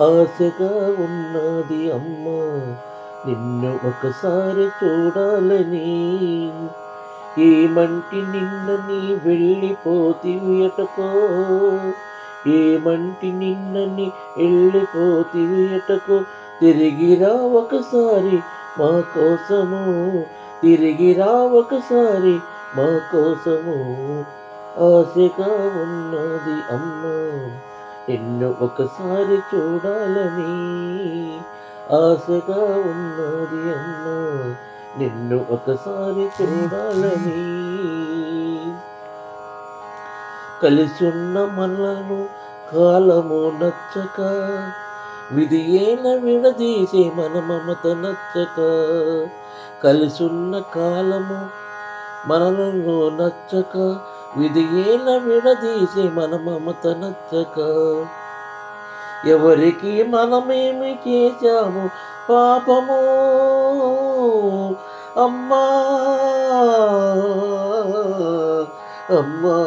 ఆశగా ఉన్నది అమ్మ. నిన్ను ఒకసారి చూడాలని ఏమంటి నిన్న నీ వెళ్ళిపోతివి ఎటకో ఏమంటి నిన్న నీ వెళ్ళిపోతివి తిరిగిరా ఒకసారి మా కోసము. తిరిగిరా ఒకసారి మా కోసము. ఆశగా ఉన్నది అమ్మ. నిన్ను ఒకసారి చూడాలని ఆశగా ఉన్నది అమ్మ. నిన్ను ఒకసారి చూడాలని కలిసున్న మనలను కాలము నచ్చక విధి ఏన విడదీసే మన మమత నచ్చక కలిసున్న కాలము మనలను నచ్చక విధి విడదీసి మన మమత నచ్చక ఎవరికి మనమేమి చేశాము పాపము? అమ్మా! అమ్మా!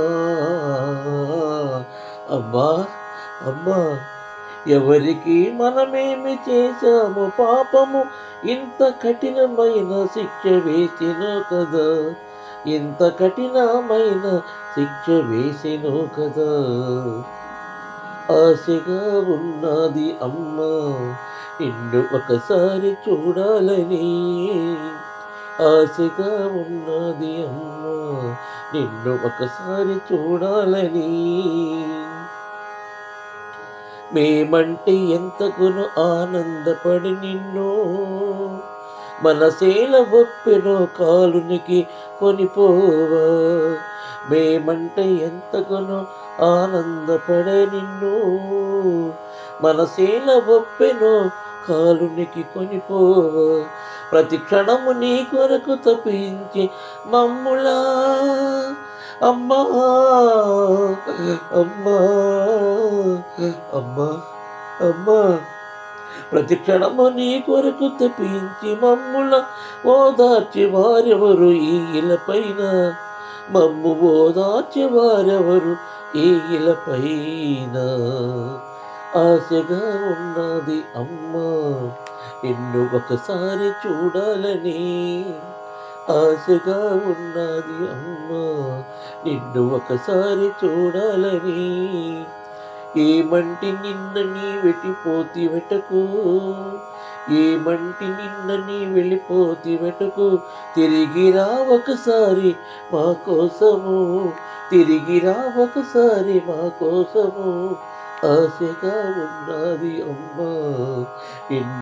అమ్మా! అమ్మా! ఎవరికి మనమేమి చేశాము పాపము? ఇంత కఠినమైన శిక్ష వేసిన కదా? ఇంత కఠినమైన శిక్ష వేసినో కదా. ఆశగా ఉన్నది అమ్మ నిన్ను ఒకసారి చూడాలని. ఆశగా ఉన్నది అమ్మ నిన్ను ఒకసారి చూడాలని. మేమంటే ఎంతకును ఆనందపడి నిన్ను మనసేల ఒప్పెనో కాలునికి కొనిపోవా. మేమంటే ఎంతగానో ఆనందపడే నిన్ను. మనసేల ఒప్పెనో కాలునికి కొనిపోవా. ప్రతి క్షణము నీ కొరకు తప్పించి మమ్ములా. అమ్మా అమ్మా అమ్మా అమ్మా. ప్రతి క్షణము నీ కొరకు తప్పించి మమ్ముల ఓదార్చి వారెవరు ఈ ఇలపైన? మమ్ము ఓదార్చి వారెవరు ఈ ఇలపైన? ఆశగా ఉన్నది అమ్మా నిన్ను ఒకసారి చూడాలని. ఆశగా ఉన్నది అమ్మా నిన్ను ఒకసారి చూడాలని. ఏమంటి నిన్న నీ వెటిపోతి వెటకు? ఏమంటి నిన్న నీ వెళ్ళిపోతి వెటకు? తిరిగిరా ఒకసారి మా కోసము. తిరిగిరా ఒకసారి మా కోసము. ఆశగా ఉన్నది అమ్మా.